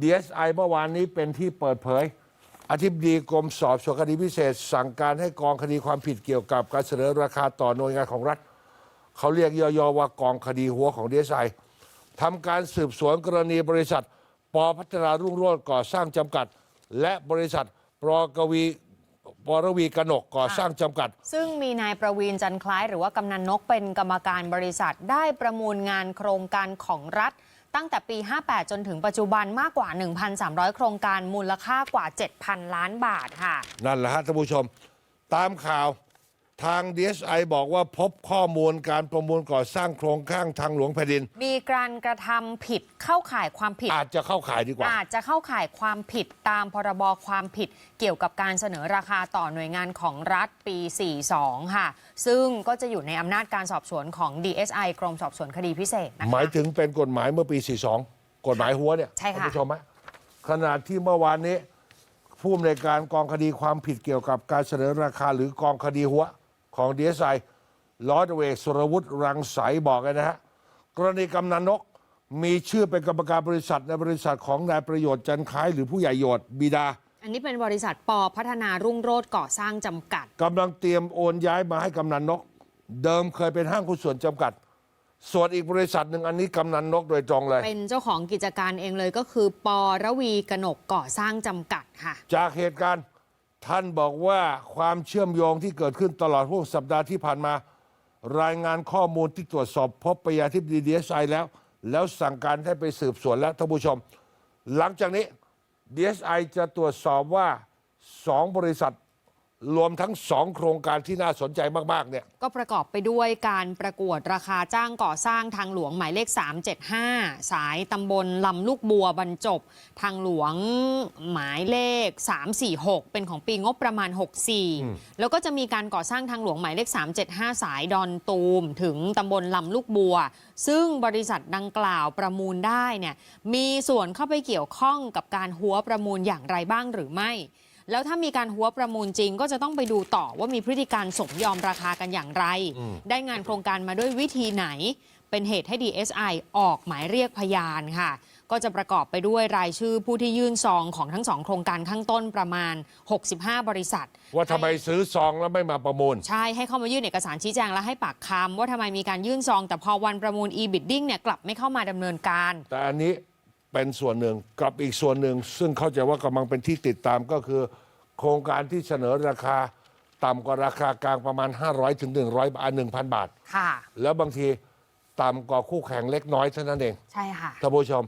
DSI เมื่อวานนี้เป็นที่เปิดเผย อธิบดีกรมสอบสวนคดีพิเศษ สั่งการให้กองคดีความผิดเกี่ยวกับการเสนอราคาต่อหน่วยงานของรัฐ เขาเรียกย่อๆว่ากองคดีหัวของ DSI ทำการสืบสวนกรณีบริษัท ปพัฒนารุ่งโรจน์ก่อสร้างจำกัด และบริษัทปรกวีปรวีกนกก่อสร้างจำกัด ซึ่งมีนายประวีนจันคล้าย หรือว่ากำนันนกเป็นกรรมการบริษัทได้ประมูลงานโครงการของรัฐ ตั้งแต่ปี 58 จนถึงปัจจุบันมากกว่า 1,300 โครงการมูลค่ากว่า 7,000 ล้านบาทค่ะ นั่นแหละฮะท่านผู้ชม ตามข่าว ทาง DSI บอกว่าพบข้อมูลการประมูลก่อสร้างโครงข้างทางหลวงแผ่นดิน มีการกระทำผิดเข้าข่ายความผิด อาจจะเข้าข่ายดีกว่า อาจจะเข้าข่ายความผิดตามพรบความผิด เกี่ยวกับการเสนอราคาต่อหน่วยงานของรัฐปี 42 ค่ะ ซึ่งก็จะอยู่ในอำนาจการสอบสวนของ DSI กรมสอบสวนคดีพิเศษนะคะ หมายถึงเป็นกฎหมายเมื่อปี 42 กฎหมายหัวเนี่ยใช่ค่ะ ท่านผู้ชมฮะขณะที่เมื่อวานนี้ผู้อำนวยการกองคดีความผิดเกี่ยวกับการเสนอราคาหรือกองคดีหัว ของ DSI ร้อยตำรวจเอกสุรวุฒิรังสรรค์บอกเลยนะฮะกรณีกำนันนกมีชื่อเป็นกรรมการบริษัทในบริษัทของนายประโยชน์จันทร์คล้ายหรือผู้ใหญ่โยชน์บิดา อันนี้เป็นบริษัทปอพัฒนารุ่งโรจน์ก่อสร้างจำกัดกำลังเตรียมโอนย้ายมาให้กำนันนก เดิมเคยเป็นห้างหุ้นส่วนจำกัด ส่วนอีกบริษัทหนึ่งอันนี้กำนันนกโดยตรงเลย เป็นเจ้าของกิจการเองเลยก็คือปอระวีกนกก่อสร้างจำกัดค่ะ จากเหตุการณ์ ท่านบอกว่าความเชื่อมโยงที่เกิดขึ้นตลอดห่วงสัปดาห์ที่ผ่านมา รายงานข้อมูลที่ตรวจสอบพบไปยาที่ดีดีเอสไอแล้ว แล้วสั่งการให้ไปสืบสวนแล้วท่านผู้ชม หลังจากนี้ดีเอสไอจะตรวจสอบว่าสองบริษัท รวมทั้งสองโครงการที่น่าสนใจมาก ๆ เนี่ย ก็ประกอบไปด้วยการประกวดราคาจ้างก่อสร้างทางหลวงหมายเลข 375 สายตำบลลำลูกบัวบรรจบ ทางหลวงหมายเลข 346 เป็นของปีงบประมาณ 64 แล้วก็จะมีการก่อสร้างทางหลวงหมายเลข 375 สายดอนตูม ถึงตำบลลำลูกบัว ซึ่งบริษัทดังกล่าวประมูลได้เนี่ยมีส่วนเข้าไปเกี่ยวข้องกับการหัวประมูลอย่างไรบ้างหรือไม่ แล้วถ้ามีการหัวประมูลจริง ก็จะต้องไปดูต่อว่ามีพฤติการสมยอมราคากันอย่างไร ได้งานโครงการมาด้วยวิธีไหน เป็นเหตุให้ DSI ออกหมายเรียกพยานค่ะ ก็จะประกอบไปด้วยรายชื่อผู้ที่ยื่นซองของทั้งสองโครงการข้างต้นประมาณ 65 บริษัท ว่าทำไมซื้อซองแล้วไม่มาประมูล ใช่ให้เข้ามายื่นเอกสารชี้แจงและให้ปากคำว่าทำไมมีการยื่นซอง แต่พอวันประมูล e-bidding เนี่ยกลับไม่เข้ามาดำเนินการ แต่อันนี้ เป็นส่วนหนึ่งกับอีกส่วนหนึ่ง ซึ่งเข้าใจว่ากำลังเป็นที่ติดตามก็คือ โครงการที่เสนอราคาต่ำกว่าราคากลางประมาณ 500ถึง100บาท1,000 บาท ค่ะ แล้วบางทีต่ำกว่าคู่แข่งเล็กน้อยเท่านั้นเองใช่ค่ะ ท่านผู้ชม